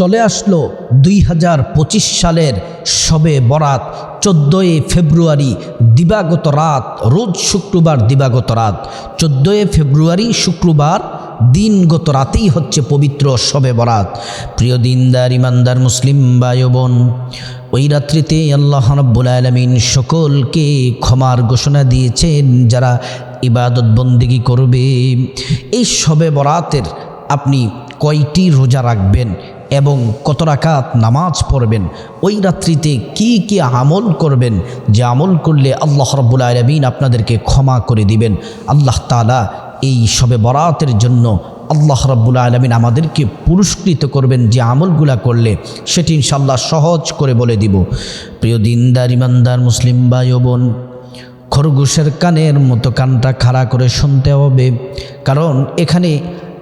চলে আসলো দুই হাজার পঁচিশ সালের সবে বরাত, চোদ্দোই ফেব্রুয়ারি দিবাগত রাত, রোজ শুক্রবার দিবাগত রাত। চোদ্দোই ফেব্রুয়ারি শুক্রবার দিনগত রাতেই হচ্ছে পবিত্র শবে বরাত। প্রিয় দিনদার, ইমানদার, মুসলিম ভাই ও বোন ওই রাত্রিতে আল্লাহ রব্বুল আলমিন সকলকে ক্ষমার ঘোষণা দিয়েছেন, যারা ইবাদত বন্দিগি করবে। এই শবে বরাতের আপনি কয়টি রোজা রাখবেন? এবং কত রাকাত নামাজ পড়বেন, ওই রাত্রিতে কি কি আমল করবেন, যে আমল করলে আল্লাহ রব্বুল আলমিন আপনাদেরকে ক্ষমা করে দিবেন। আল্লাহ তালা এই সবে বরাতের জন্য আল্লাহ রব্বুল আলমিন আমাদেরকে পুরস্কৃত করবেন যে আমলগুলা করলে, সেটি ইনশাল্লাহ সহজ করে বলে দিব। প্রিয় দিনদার, ইমানদার, মুসলিম ভাই বোন খরগোশের কানের মতো কানটা খাড়া করে শুনতে হবে, কারণ এখানে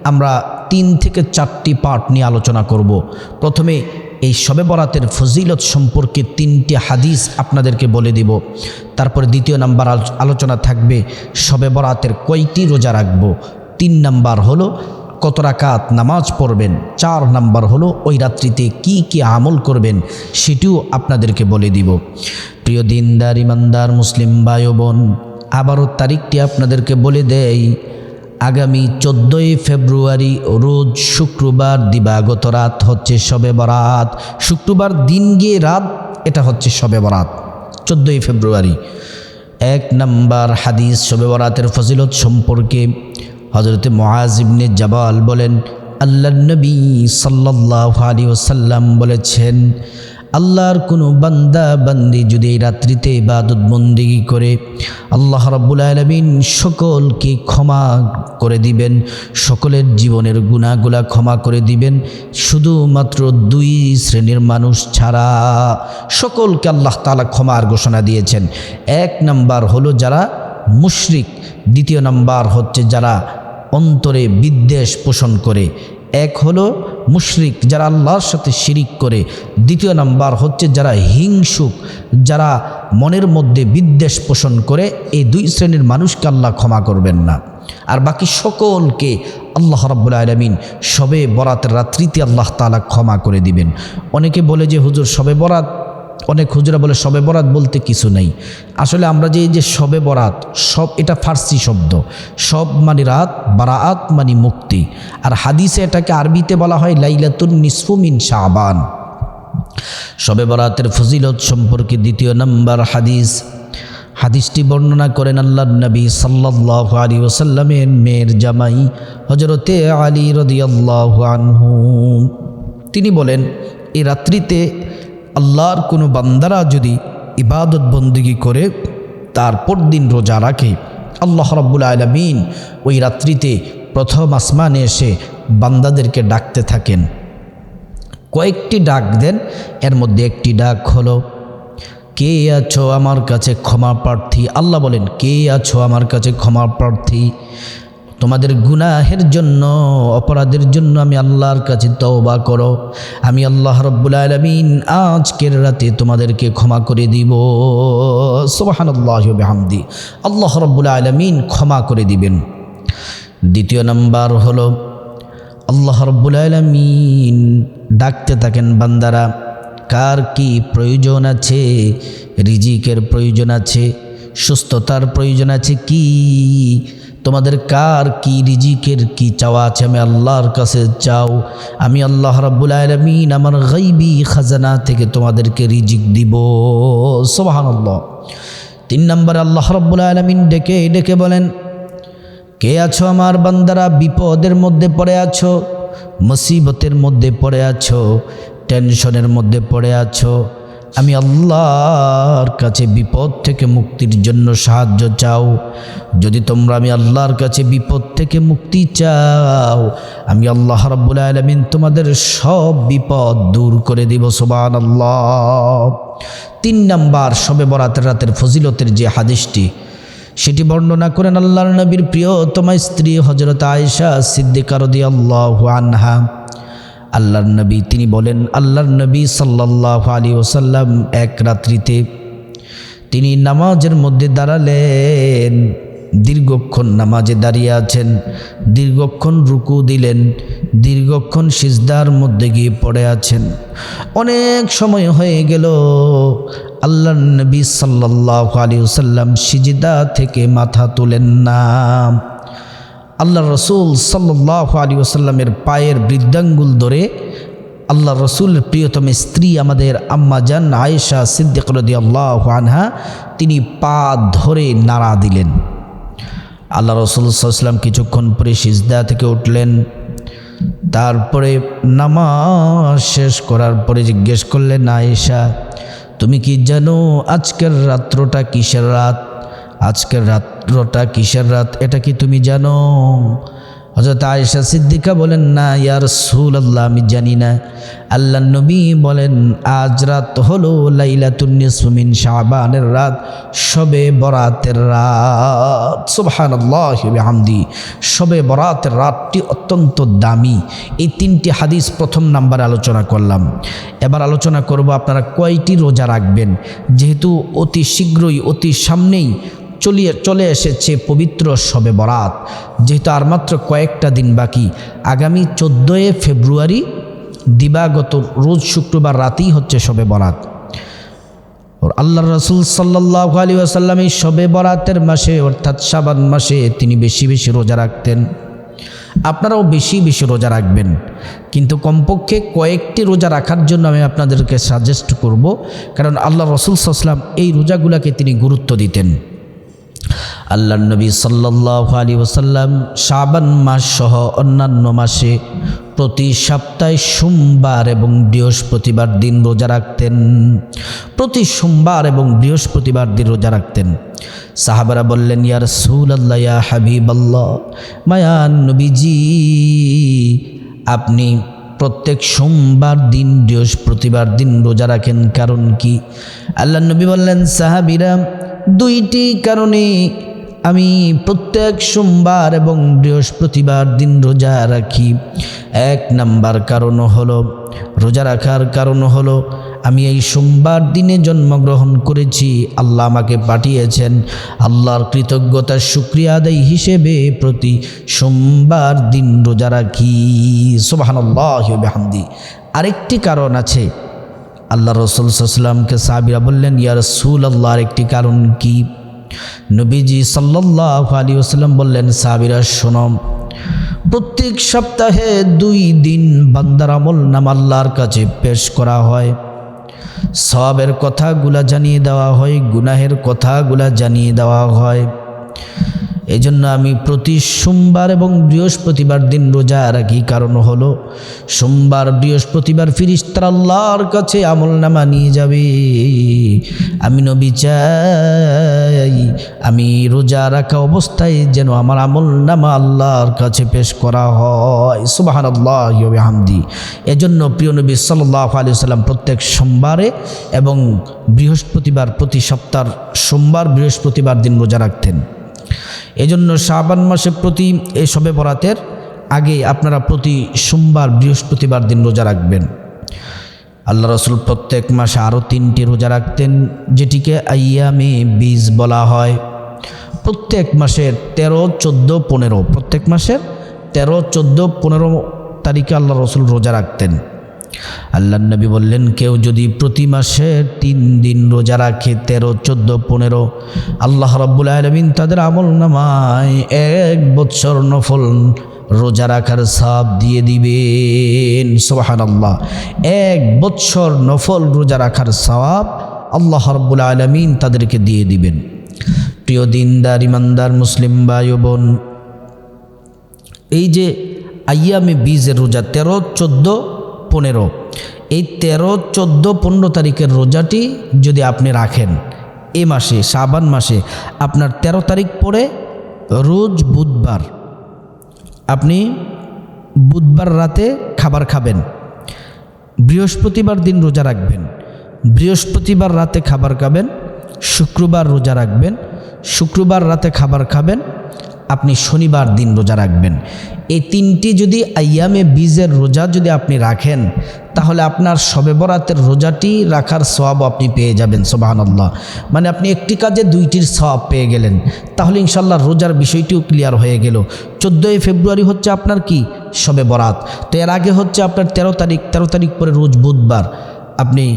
আমরা তিন থেকে চারটি পার্ট নিয়ে আলোচনা করব। প্রথমে এই শবে বরাতের ফজিলত সম্পর্কে তিনটি হাদিস আপনাদেরকে বলে দিব। তারপরে দ্বিতীয় নাম্বার আলোচনা থাকবে শবে বরাতের কয়টি রোজা রাখব? তিন নাম্বার হলো, কত রাকাত নামাজ পড়বেন? চার নাম্বার হলো, ওই রাত্রিতে কি কি আমল করবেন? সেটিও আপনাদেরকে বলে দিব। প্রিয় দিনদার, ইমানদার, মুসলিম ও বোন, আবারও তারিখটি আপনাদেরকে বলে দেয় আগামী চোদ্দোই ফেব্রুয়ারি রোজ শুক্রবার দিবাগত রাত হচ্ছে শবে বরাত। শুক্রবার দিন গিয়ে রাত, এটা হচ্ছে শবে বরাত, চোদ্দোই ফেব্রুয়ারি। এক নাম্বার হাদিস শবে বরাতের ফজিলত সম্পর্কে হজরতে মহাজিবনে জাবাল বলেন আল্লাহ নবী সাল্লাহ আলী ওসাল্লাম বলেছেন আল্লাহর কোনো বান্দা বান্দি যদি এই রাত্রিতে ইবাদত বন্দিগি করে, আল্লাহ রাব্বুল আলমিন সকলকে ক্ষমা করে দিবেন, সকলের জীবনের গুণাগুলা ক্ষমা করে দিবেন। শুধুমাত্র দুই শ্রেণির মানুষ ছাড়া সকলকে আল্লাহ তালা ক্ষমার ঘোষণা দিয়েছেন। এক নাম্বার হলো যারা মুশরিক, দ্বিতীয় নাম্বার হচ্ছে যারা অন্তরে বিদ্বেষ পোষণ করে। এক হলো মুশরিক, যারা আল্লাহর সাথে শিরিক করে। দ্বিতীয় নাম্বার হচ্ছে যারা হিংসুক, যারা মনের মধ্যে বিদ্বেষ পোষণ করে, এই দুই শ্রেণির মানুষকে আল্লাহ ক্ষমা করবেন না। আর বাকি সকলকে আল্লাহ রব্বুল আলমিন সবে বরাতের রাত্রিতে আল্লাহ তালা ক্ষমা করে দিবেন। অনেকে বলে যে, হুজুর, সবে বরাত অনেক হুজুরা বলে সবে বরাত বলতে কিছু নেই। আসলে আমরা যে, এই যে সবে বরাত, সব এটা ফার্সি শব্দ। সব মানে রাত, বারাত মানে মুক্তি। আর হাদিসে এটাকে আরবিতে বলা হয় লাইলাতুন নিসফুমিন শাহবান সবে বরাতের ফজিলত সম্পর্কে দ্বিতীয় নম্বর হাদিস। হাদিসটি বর্ণনা করেন আল্লাহ নবী সাল্লাহ আলী ওসাল্লামের মেয়ের জামাই হজরতে আলী রদিয়াল্লাহ আনহু। তিনি বলেন এই রাত্রিতে আল্লাহর কোনো বান্দারা যদি ইবাদত বন্দিগি করে তারপর দিন রোজা রাখে। আল্লাহ রাব্বুল আলমিন ওই রাত্রিতে প্রথম আসমানে এসে বান্দাদেরকে ডাকতে থাকেন। কয়েকটি ডাক দেন, এর মধ্যে একটি ডাক হলো, কে আছো আমার কাছে ক্ষমা প্রার্থী? আল্লাহ বলেন, কে আছো আমার কাছে ক্ষমা প্রার্থী? তোমাদের গুনাহের জন্য, অপরাধের জন্য আমি আল্লাহর কাছে তওবা করো। আমি আল্লাহ রব্বুল আলমিন আজকের রাতে তোমাদেরকে ক্ষমা করে দিব। সোবাহান্লাহ হামদি আল্লাহ রব্বুল আলমিন ক্ষমা করে দিবেন। দ্বিতীয় নাম্বার হলো, আল্লাহ রব্বুল আলমিন ডাকতে থাকেন, বান্দারা, কার কি প্রয়োজন আছে? রিজিকের প্রয়োজন আছে? সুস্থতার প্রয়োজন আছে কি? তোমাদের কার কি রিজিকের, কি চাওয়া আছে? আমি আল্লাহর কাছে চাও। আমি আল্লাহ রাব্বুল আলমিন আমার গাইবি খাজানা থেকে তোমাদেরকে রিজিক দিব। সোবাহান তিন নম্বরে আল্লাহ রাব্বুল আলমিন ডেকে ডেকে বলেন, কে আছো আমার বান্দারা? বিপদের মধ্যে পড়ে আছো? মুসিবতের মধ্যে পড়ে আছো? টেনশনের মধ্যে পড়ে আছো? আমি আল্লাহর কাছে বিপদ থেকে মুক্তির জন্য সাহায্য চাও। যদি তোমরা আমি আল্লাহর কাছে বিপদ থেকে মুক্তি চাও, আমি আল্লাহ রাব্বুল আলমিন তোমাদের সব বিপদ দূর করে দিব সোবান আল্লাহ তিন নাম্বার, সবে বরাতের রাতের ফজিলতের যে হাদিসটি, সেটি বর্ণনা করেন আল্লাহর নবীর প্রিয়তমা স্ত্রী হজরত আয়েশা সিদ্দিকারদি আল্লাহ আনহা। আল্লাহর নবী, তিনি বলেন, আল্লাহর নবী সাল্লাহ আলী ওসাল্লাম এক রাত্রিতে তিনি নামাজের মধ্যে দাঁড়ালেন, দীর্ঘক্ষণ নামাজে দাঁড়িয়ে আছেন, দীর্ঘক্ষণ রুকু দিলেন, দীর্ঘক্ষণ সিজদার মধ্যে গিয়ে পড়ে আছেন। অনেক সময় হয়ে গেল আল্লাহ নবী সাল্লাহ আলী সাল্লাম সিজিদা থেকে মাথা তোলেন না। আল্লাহ রসুল সাল্লাহ আলী ওসাল্লামের পায়ের বৃদ্ধাঙ্গুল ধরে আল্লাহ রসুলের প্রিয়তম স্ত্রী আমাদের আম্মা জান আয়েশা সিদ্দিক আল্লাহ আনহা, তিনি পা ধরে নাড়া দিলেন। আল্লাহ রসুল সাল্লাম কিছুক্ষণ পরে সিজদা থেকে উঠলেন। তারপরে নামাজ শেষ করার পরে জিজ্ঞেস করলেন, আয়েশা, তুমি কি জানো আজকের রাত্রটা কিসের রাত? আজকের রাত্রটা কিসের রাত? এটা কি তুমি জানো? হজরত আয়েশা সিদ্দিকা বলেন, না ইয়ার সুল আল্লাহ আমি জানি না। আল্লাহ নবী বলেন, আজ রাত হলো লাইলাতুন্নিসমিন শাহবানের রাত, সবে বরাতের রাত। সুবহান হামদি সবে বরাতের রাতটি অত্যন্ত দামি। এই তিনটি হাদিস প্রথম নাম্বার আলোচনা করলাম। এবার আলোচনা করব, আপনারা কয়টি রোজা রাখবেন? যেহেতু অতি শীঘ্রই অতি সামনেই চলিয়ে, চলে এসেছে পবিত্র শবে বরাত, যেহেতু আর মাত্র কয়েকটা দিন বাকি। আগামী চোদ্দোই ফেব্রুয়ারি, দিবাগত রোজ শুক্রবার রাতেই হচ্ছে শবে বরাত। আল্লাহ রসুল সাল্লাহ আলী আসাল্লাম এই শবে বরাতের মাসে, অর্থাৎ সাবান মাসে, তিনি বেশি বেশি রোজা রাখতেন। আপনারাও বেশি বেশি রোজা রাখবেন। কিন্তু কমপক্ষে কয়েকটি রোজা রাখার জন্য আমি আপনাদেরকে সাজেস্ট করব, কারণ আল্লাহ রসুল সাল্লাম এই রোজাগুলোকে তিনি গুরুত্ব দিতেন। আল্লাহ নবী সাল্লাহ আলী ওসাল্লাম শাবান মাস সহ অন্যান্য মাসে প্রতি সপ্তাহে সোমবার এবং বৃহস্পতিবার দিন রোজা রাখতেন। প্রতি সোমবার এবং বৃহস্পতিবার দিন রোজা রাখতেন। সাহাবারা বললেন ইয়ার সুল আল্লাহ ইয়া হাবিব আল্লাহ মায়ান নবীজি, আপনি প্রত্যেক সোমবার দিন, বৃহস্পতিবার দিন রোজা রাখেন কারণ কি? আল্লাহ নবী বললেন, সাহাবিরা দুইটি কারণে আমি প্রত্যেক সোমবার এবং বৃহস্পতিবার দিন রোজা রাখি। এক নাম্বার কারণ হলো, রোজা রাখার কারণ হলো, আমি এই সোমবার দিনে জন্মগ্রহণ করেছি, আল্লাহ আমাকে পাঠিয়েছেন আল্লাহর কৃতজ্ঞতার সুক্রিয়া আদায় হিসেবে প্রতি সোমবার দিন রোজা রাখি। সোবাহান্লাহামদি আরেকটি কারণ আছে আল্লাহ রসুল সাল্লামকে সাবিরা বললেন, ইয়া রসুল আল্লাহর একটি কারণ কি? নবীজি সাল্লাহ আলী ওসাল্লাম বললেন সাবিরা সোনম প্রত্যেক সপ্তাহে দুই দিন বান্দার আমল নাম আল্লাহর কাছে পেশ করা হয়। সবের কথাগুলা জানিয়ে দেওয়া হয়, গুনাহের কথাগুলা জানিয়ে দেওয়া হয়। এই জন্য আমি প্রতি সোমবার এবং বৃহস্পতিবার দিন রোজা রাখি। কারণ হলো, সোমবার, বৃহস্পতিবার ফিরিস্তার আল্লাহর কাছে আমল নামা নিয়ে যাবে। আমি নবী চাই, আমি রোজা রাখা অবস্থায় যেন আমার আমল নামা আল্লাহর কাছে পেশ করা হয়। সুবাহান আল্লাহ এজন্য প্রিয় নবী সাল্লাহ আলী সাল্লাম প্রত্যেক সোমবারে এবং বৃহস্পতিবার প্রতি সপ্তাহ সোমবার, বৃহস্পতিবার দিন রোজা রাখতেন। এজন্য শাবান মাসে প্রতি এই সবে বরাতের আগে আপনারা প্রতি সোমবার, বৃহস্পতিবার দিন রোজা রাখবেন। আল্লাহ রসুল প্রত্যেক মাসে আরও তিনটি রোজা রাখতেন, যেটিকে আইয়ামে বীজ বলা হয়। প্রত্যেক মাসের তেরো, চোদ্দ, পনেরো, প্রত্যেক মাসের তেরো, চোদ্দ, পনেরো তারিখে আল্লাহ রসুল রোজা রাখতেন। আল্লাহ নবী বললেন, কেউ যদি প্রতি মাসে তিন দিন রোজা রাখে, তেরো, চোদ্দ, পনেরো, আল্লাহ রব্বুল আলমিন তাদের আমল নামায় এক বৎসর নফল রোজা রাখার সাপ দিয়ে দিবেন। সোহান আল্লাহ এক বৎসর নফল রোজা রাখার সওয়াব আল্লাহ রব্বুল আলমিন তাদেরকে দিয়ে দিবেন। প্রিয় দিনদার, ইমানদার, মুসলিম ভাই বোন এই যে আইয়ামে বীজের রোজা, তেরো, চোদ্দ পনেরো। এই তেরো, চোদ্দ, পনেরো তারিখের রোজাটি যদি আপনি রাখেন, এ মাসে সাবান মাসে, আপনার ১৩ তারিখ পরে রোজ বুধবার আপনি বুধবার রাতে খাবার খাবেন। বৃহস্পতিবার দিন রোজা রাখবেন। বৃহস্পতিবার রাতে খাবার খাবেন। শুক্রবার রোজা রাখবেন। শুক্রবার রাতে খাবার খাবেন। আপনি শনিবার দিন রোজা রাখবেন। এই তিনটি যদি আয়ামে বীজের রোজা যদি আপনি রাখেন, তাহলে আপনার শবে বরাতের রোজাটি রাখার সওয়াব আপনি পেয়ে যাবেন সোবাহান্লাহ মানে আপনি একটি কাজে দুইটির সওয়াব পেয়ে গেলেন। তাহলে ইনশাল্লাহ রোজার বিষয়টিও ক্লিয়ার হয়ে গেল। চোদ্দোই ফেব্রুয়ারি হচ্ছে আপনার কি? শবে বরাত। তো এর আগে হচ্ছে আপনার তেরো তারিখ তেরো তারিখ পরে রোজ বুধবার আপনি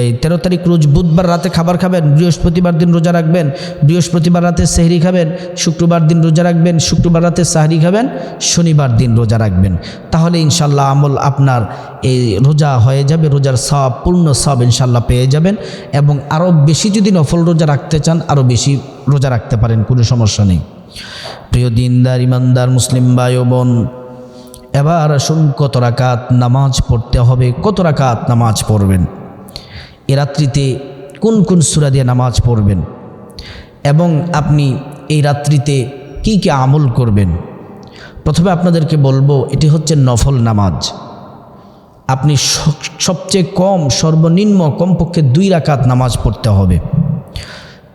এই তেরো তারিখ রোজ বুধবার রাতে খাবার খাবেন, বৃহস্পতিবার দিন রোজা রাখবেন, বৃহস্পতিবার রাতে সেহরি খাবেন, শুক্রবার দিন রোজা রাখবেন, শুক্রবার রাতে সাহরি খাবেন, শনিবার দিন রোজা রাখবেন। তাহলে ইনশাল্লাহ আমল আপনার এই রোজা হয়ে যাবে, রোজার সব পূর্ণ সব ইনশাল্লাহ পেয়ে যাবেন এবং আরও বেশি যদি নফল রোজা রাখতে চান, আরও বেশি রোজা রাখতে পারেন, কোনো সমস্যা নেই। প্রিয় দিনদার, ইমানদার, মুসলিম ভাই বোন, এবার আসুন কত রাকাত নামাজ পড়তে হবে, কত রাকাত নামাজ পড়বেন? এ রাত্রিতে কোন কোন সুরা দিয়ে নামাজ পড়বেন? এবং আপনি এই রাত্রিতে কি কি আমল করবেন? প্রথমে আপনাদেরকে বলব, এটি হচ্ছে নফল নামাজ। আপনি সবচেয়ে কম, সর্বনিম্ন কমপক্ষে দুই রাকাত নামাজ পড়তে হবে।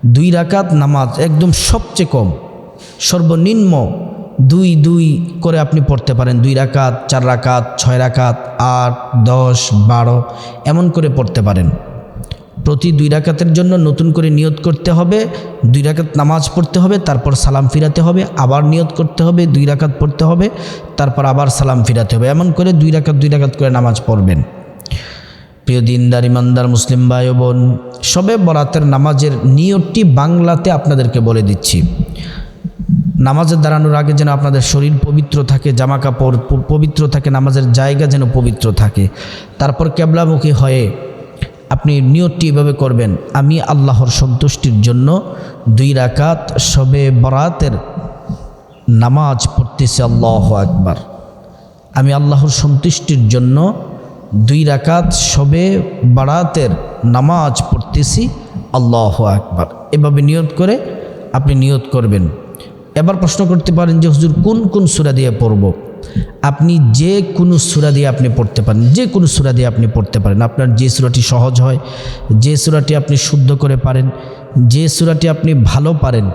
দুই রাকাত নামাজ একদম সবচেয়ে কম, সর্বনিম্ন দুই দুই করে আপনি পড়তে পারেন। দুই রাকাত, চার রাকাত, ছয় রাকাত, আট, দশ, বারো, এমন করে পড়তে পারেন। প্রতি দুই রাকাতের জন্য নতুন করে নিয়ত করতে হবে, দুই রাকাত নামাজ পড়তে হবে, তারপর সালাম ফিরাতে হবে, আবার নিয়ত করতে হবে, দুই রাকাত পড়তে হবে, তারপর আবার সালাম ফিরাতে হবে। এমন করে দুই রাকাত দুই রাকাত করে নামাজ পড়বেন। প্রিয় দিনদার, ইমানদার, মুসলিম ভাই বোন সবে বরাতের নামাজের নিয়তটি বাংলাতে আপনাদেরকে বলে দিচ্ছি। নামাজে দাঁড়ানোর আগে যেন আপনাদের শরীর পবিত্র থাকে, জামা কাপড় পবিত্র থাকে, নামাজের জায়গা যেন পবিত্র থাকে। তারপর কেবলামুখী হয়ে আপনি নিয়তটি এভাবে করবেন, আমি আল্লাহর সন্তুষ্টির জন্য দুই রাকাত সবে বরাতের নামাজ পড়তেছি, আল্লাহ একবার আমি আল্লাহর সন্তুষ্টির জন্য দুই রাকাত সবে বারাতের নামাজ পড়তেছি, আল্লাহ আকবার। এভাবে নিয়ত করে আপনি নিয়ত করবেন। এবার প্রশ্ন করতে পারেন যে হুজুর কোন কোন সুরা দিয়ে পড়ব? আপনি যে কোনো সুরা দিয়ে আপনি পড়তে পারেন, যে কোনো সুরা দিয়ে আপনি পড়তে পারেন। আপনার যে সুরাটি সহজ হয়, যে সুরাটি আপনি শুদ্ধ করে পারেন, যে সুরাটি আপনি ভালো পারেন,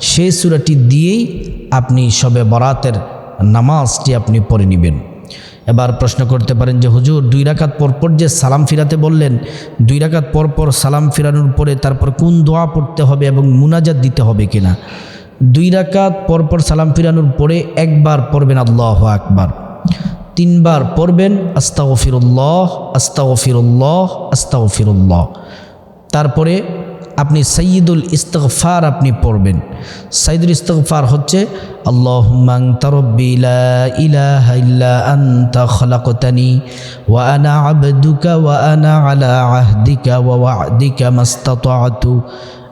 সেই সুরাটি দিয়েই আপনি সবে বরাতের নামাজটি আপনি পড়ে নেবেন। এবার প্রশ্ন করতে পারেন যে, হুজুর, দুই রাকাত পরপর যে সালাম ফিরাতে বললেন, দুই রাকাত পরপর সালাম ফিরানোর পরে তারপর কোন দোয়া পড়তে হবে এবং মুনাজাত দিতে হবে কিনা? দুই রাকাত পরপর সালাম ফিরানোর পরে একবার পড়বেন আল্লাহ আকবার। তিনবার পড়বেন, আস্তাগফিরুল্লাহ আস্তাগফিরুল্লাহ আস্তাগফিরুল্লাহ। তারপরে আপনি সঈদুল ইস্তগফার আপনি পড়বেন। সঈদুল ইস্তগফার হচ্ছে আল্লাহ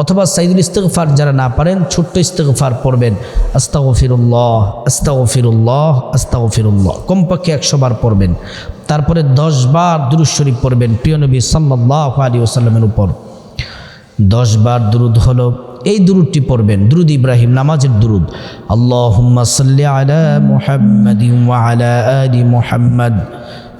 অথবা সাইদুল ইস্তেগফার যারা না পারেন, ছোট্ট ইস্তেগফার পড়বেন। আস্তাগফিরুল্লাহ আস্তাগফিরুল্লাহ আস্তাগফিরুল্লাহ। কমপক্ষে একশো বার পড়বেন। তারপরে দশ বার দুরুদ শরীফ পড়বেন প্রিয় নবী সাল্লাল্লাহু আলাইহি ওয়াসাল্লামের উপর। দশ বার দুরুদ হলো এই দুরুদটি পড়বেন, দুরুদ ইব্রাহিম, নামাজের দুরুদ। আল্লাহুম্মা সাল্লি আলা মুহাম্মাদিন ওয়া আলা আলি মুহাম্মাদ।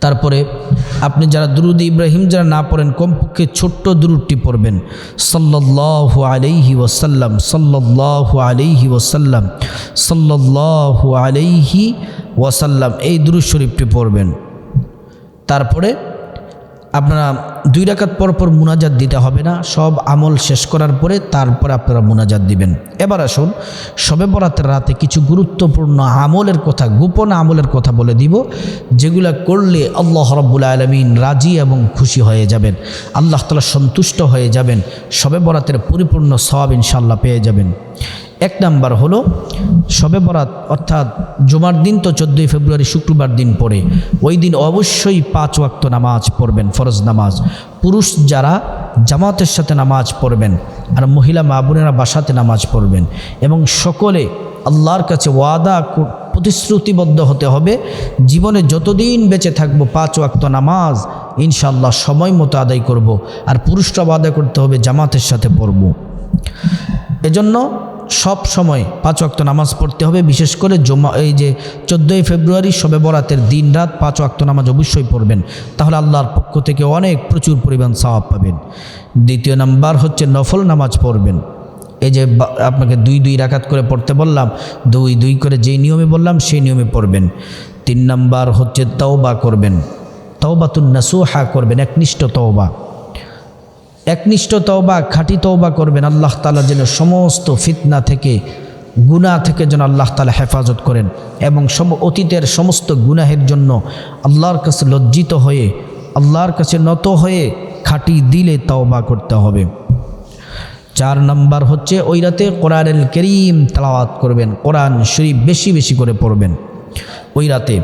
তারপরে আপনি যারা দুরুদ ইব্রাহিম, যারা না পড়েন, কমপক্ষে ছোট্ট দুরুদটি পড়বেন। সাল্লাল্লাহু আলাইহি ওয়াসাল্লাম, সাল্লাল্লাহু আলাইহি ওয়াসাল্লাম, সাল্লাল্লাহু আলাইহি ওয়াসাল্লাম, এই দুরুদ শরীফটি পড়বেন। তারপরে আপনারা দুই রাকাত পর পর মুনাজাত দিতে হবে না। সব আমল শেষ করার পরে তারপরে আপনারা মুনাজাত দিবেন। এবার আসুন, সবে বরাতের রাতে কিছু গুরুত্বপূর্ণ আমলের কথা, গোপন আমলের কথা বলে দিব, যেগুলা করলে আল্লাহ রব্বুল আলমিন রাজি এবং খুশি হয়ে যাবেন। আল্লাহ তালা সন্তুষ্ট হয়ে যাবেন, সবে বরাতের পরিপূর্ণ সব ইনশাল্লাহ পেয়ে যাবেন। এক নাম্বার হলো, শবে বরাত, অর্থাৎ জুমার দিন তো চোদ্দোই ফেব্রুয়ারি শুক্রবার দিন পড়ে, ওই দিন অবশ্যই পাঁচ ওয়াক্ত নামাজ পড়বেন, ফরজ নামাজ। পুরুষ যারা জামাতের সাথে নামাজ পড়বেন আর মহিলা মা বোনেরা বাসাতে নামাজ পড়বেন এবং সকলে আল্লাহর কাছে ওয়াদা প্রতিশ্রুতিবদ্ধ হতে হবে, জীবনে যতদিন বেঁচে থাকব পাঁচ ওয়াক্ত নামাজ ইনশাল্লাহ সময় মতো আদায় করব, আর পুরুষরাও আদায় করতে হবে জামাতের সাথে পড়ব। এজন্য সব সময় পাঁচ ওয়াক্ত নামাজ পড়তে হবে, বিশেষ করে জমা, এই যে চোদ্দোই ফেব্রুয়ারি শবে বরাতের দিন রাত পাঁচ ওয়াক্ত নামাজ অবশ্যই পড়বেন। তাহলে আল্লাহর পক্ষ থেকে অনেক প্রচুর পরিমাণ সওয়াব পাবেন। দ্বিতীয় নাম্বার হচ্ছে নফল নামাজ পড়বেন। এই যে আপনাকে দুই দুই রাকাত করে পড়তে বললাম, দুই দুই করে যেই নিয়মে বললাম, সেই নিয়মে পড়বেন। তিন নাম্বার হচ্ছে তওবা করবেন। তওবাতুন নাসুহা করবেন, একনিষ্ঠ তওবা। একনিষ্ঠ তওবা, খাঁটি তওবা করবেন। আল্লাহ তালা যেন সমস্ত ফিতনা থেকে, গুনাহ থেকে যেন আল্লাহ তালা হেফাজত করেন এবং সম, অতীতের সমস্ত গুনাহের জন্য আল্লাহর কাছে লজ্জিত হয়ে, আল্লাহর কাছে নত হয়ে খাঁটি দিলে তওবা করতে হবে। চার নাম্বার হচ্ছে, ওই রাতে কোরআনুল করিম তালাওয়াত করবেন, কোরআন শরীফ বেশি বেশি করে পড়বেন। ওই রাতে,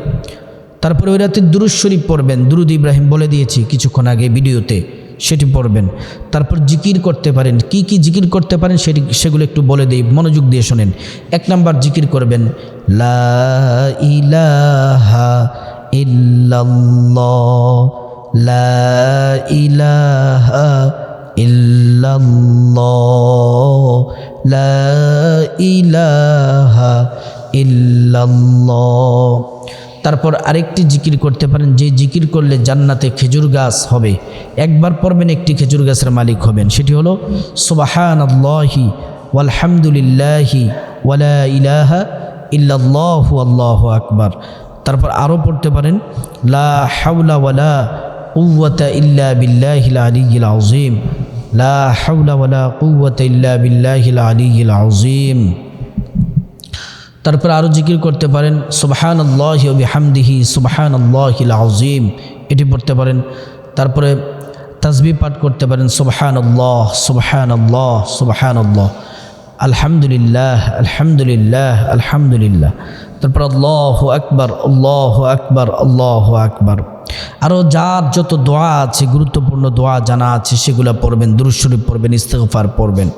তারপরে ওই রাতে দুরুদ শরীফ পড়বেন। দুরুদ ইব্রাহিম বলে দিয়েছি কিছুক্ষণ আগে ভিডিওতে। সেটি পড়বেন। তারপর জিকির করতে পারেন। কি কি জিকির করতে পারেন সেটি, সেগুলো একটু বলে দিই, মনোযোগ দিয়ে শোনেন। এক নাম্বার জিকির করবেন, লা ইলাহা লা ইলাহা লা ইলাহা তারপর আরেকটি জিকির করতে পারেন। যে জিকির করলে জান্নাতে খেজুর গাছ হবে। একবার পড়বেন, একটি খেজুর গাছের মালিক হবেন। সেটি হলো সুবাহান আল্লাহি ওয়ালহামদুলিল্লাহি ওয়ালা ইলাহা ইল্লাল্লাহু আল্লাহু আকবার। তারপর আরও পড়তে পারেন, লা হাওলা ওয়ালা কুওয়াতা ইল্লা বিল্লাহিল আলিয়্যিল আযীম। লা হাওলা ওয়ালা কুওয়াতা ইল্লা বিল্লাহিল আলিয়্যিল আযীম। তারপর আরও জিকির করতে পারেন সুবহান আল্লাহ হামদিহি সুবহান আল্লাহিল আযীম, এটি পড়তে পারেন। তারপরে তাসবি পাঠ করতে পারেন সুবহান আল্লাহ সুবহান আল্লাহ সুবহান আল্লাহ আলহামদুলিল্লাহ আলহামদুলিল্লাহ আলহামদুলিল্লাহ। তারপর আল্লাহ আকবার আল্লাহ আকবার আল্লাহ আকবার। আরও যার যত দোয়া আছে, গুরুত্বপূর্ণ দোয়া জানা আছে, সেগুলো পড়বেন দুরুশরীফ পড়বেন, ইস্তেগফার পড়বেন।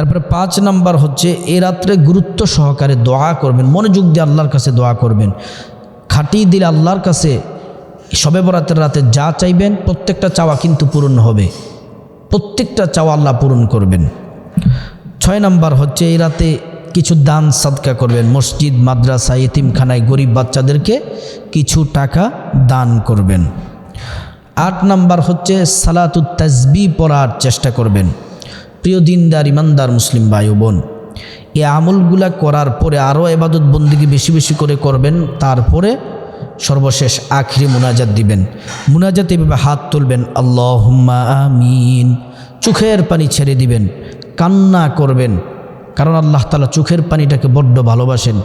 তারপরে পাঁচ নাম্বার হচ্ছে এ রাত্রে গুরুত্ব সহকারে দোয়া করবেন, মনোযোগ দিয়ে আল্লাহর কাছে দোয়া করবেন। খাটিয়ে দিলে আল্লাহর কাছে সবে বরাতের রাতে যা চাইবেন, প্রত্যেকটা চাওয়া কিন্তু পূরণ হবে। প্রত্যেকটা চাওয়া আল্লাহ পূরণ করবেন। ছয় নাম্বার হচ্ছে এই রাতে কিছু দান সাদকা করবেন, মসজিদ, মাদ্রাসা, এতিমখানায় গরিব বাচ্চাদেরকে কিছু টাকা দান করবেন। আট নাম্বার হচ্ছে সালাতুত তাজবি পড়ার চেষ্টা করবেন। প্রিয় দিনদার, ইমানদার মুসলিম ভাই বোন এই আমলগুলা করার পরে আরও এবাদত বন্দিকে বেশি বেশি করে করবেন, তারপরে সর্বশেষ আখরি মুনাজাত দিবেন। মুনাজাত এভাবে হাত তুলবেন আল্লাহ আমিন, চোখের পানি ছেড়ে দিবেন, কান্না করবেন কারণ আল্লাহ তালা চোখের পানিটাকে বড্ড ভালোবাসেন।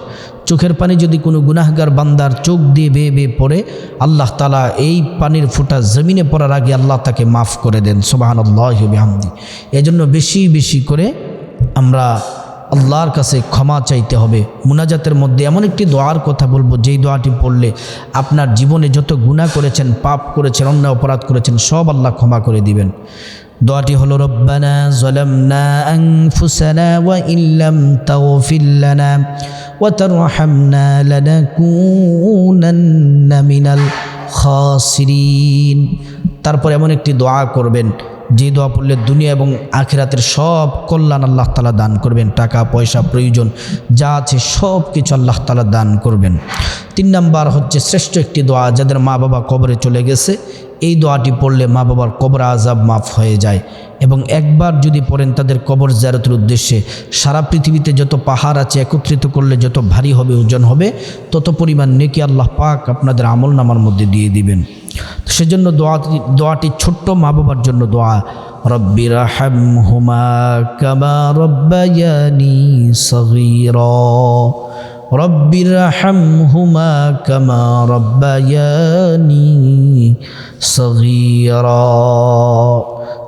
চোখের পানি যদি কোনো গুনাহগার বান্দার চোখ দিয়ে বেয়ে বেয়ে পড়ে, আল্লাহ তালা এই পানির ফুটা জমিনে পড়ার আগে আল্লাহ তাকে মাফ করে দেন সোবাহান আল্লাহবিহামদি এই জন্য বেশি বেশি করে আমরা আল্লাহর কাছে ক্ষমা চাইতে হবে। মুনাজাতের মধ্যে এমন একটি দোয়ার কথা বলব, যেই দোয়াটি পড়লে আপনার জীবনে যত গুণা করেছেন, পাপ করেছেন অন্য অপরাধ করেছেন, সব আল্লাহ ক্ষমা করে দিবেন। দোয়াটি হলো, রব্বানা জলামনা আনফুসানা ওয়া ইল্লাম তাগফির লানা ওয়া তারহামনা লানাকুনান্না মিনাল খাসিরিন। তারপর এমন একটি দোয়া করবেন যে দোয়া পড়লে দুনিয়া এবং আখেরাতের সব কল্যাণ আল্লাহ তালা দান করবেন, টাকা, পয়সা, প্রয়োজন, যা আছে সব কিছু আল্লাহ তালা দান করবেন। তিন নাম্বার হচ্ছে শ্রেষ্ঠ একটি দোয়া, যাদের মা বাবা কবরে চলে গেছে, এই দোয়াটি পড়লে মা বাবার কবর আজাব মাফ হয়ে যায় এবং একবার যদি পড়েন তাদের কবর জারতের উদ্দেশ্যে, সারা পৃথিবীতে যত পাহাড় আছে একত্রিত করলে যত ভারী হবে, ওজন হবে, তত পরিমাণ নেকি আল্লাহ পাক আপনাদের আমল নামার মধ্যে দিয়ে দিবেন। সেজন্য দোয়া দোয়াটি ছোট্ট মা বাবার জন্য দোয়া। রব্বির হাম হুমা কামা রব্বায়ানি সগীর। রব্বির হাম হুমা কামা রব্বায়ানি সগীরা।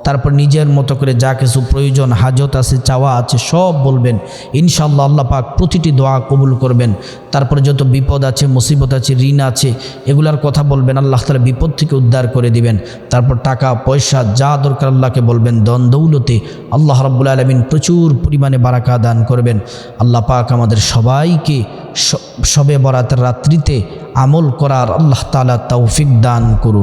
তারপর নিজের মতো করে যা কিছু প্রয়োজন, হাজত আছে, চাওয়া আছে, সব বলবেন। ইনশাল্লাহ আল্লাহ পাক প্রতিটি দোয়া কবুল করবেন। তারপরে যত বিপদ আছে, মুসিবত আছে, ঋণ আছে, এগুলার কথা বলবেন, আল্লাহ তালা বিপদ থেকে উদ্ধার করে দিবেন। তারপর টাকা, পয়সা, যা দরকার আল্লাহকে বলবেন দন দৌলতে আল্লাহ রব্বুল আলমিন প্রচুর পরিমাণে বারাকা দান করবেন। আল্লাহ পাক আমাদের সবাইকে সবে বরাতের রাত্রিতে আমল করার আল্লাহ তালা তৌফিক দান করুন।